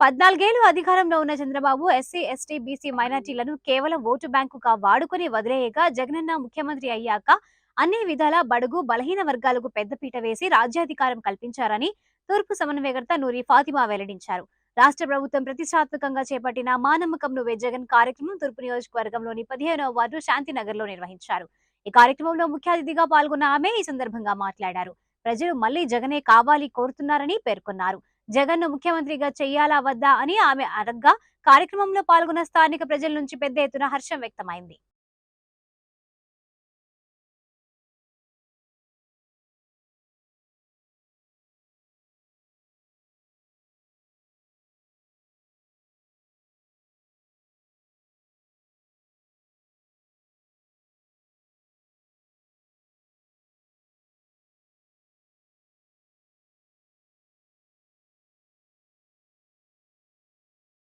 పద్నాలుగేళ్ళు అధికారంలో ఉన్న చంద్రబాబు ఎస్సీ ఎస్టీ బీసీ మైనార్టీలను కేవలం ఓటు బ్యాంకుగా వాడుకుని వదిలేయగా జగనన్న ముఖ్యమంత్రి అయ్యాక అన్ని విధాల బడుగు బలహీన వర్గాలకు పెద్దపీట వేసి రాజ్యాధికారం కల్పించారని తూర్పు సమన్వయకర్త నూరి ఫాతిమా వెల్లడించారు. రాష్ట్ర ప్రభుత్వం ప్రతిష్టాత్మకంగా చేపట్టిన మానమ్మకం నువ్వే జగన్ కార్యక్రమం తూర్పు నియోజకవర్గంలోని పదిహేనవ వార్డు శాంతినగర్లో నిర్వహించారు. ఈ కార్యక్రమంలో ముఖ్య అతిథిగా పాల్గొన్న ఆమె ఈ సందర్భంగా మాట్లాడారు. ప్రజలు మళ్ళీ జగనే కావాలి కోరుతున్నారని పేర్కొన్నారు. జగన్ను ముఖ్యమంత్రిగా చేయాలా వద్దా అని ఆమె అడగ్గా కార్యక్రమంలో పాల్గొన్న స్థానిక ప్రజల నుంచి పెద్ద ఎత్తున హర్షం వ్యక్తమైంది.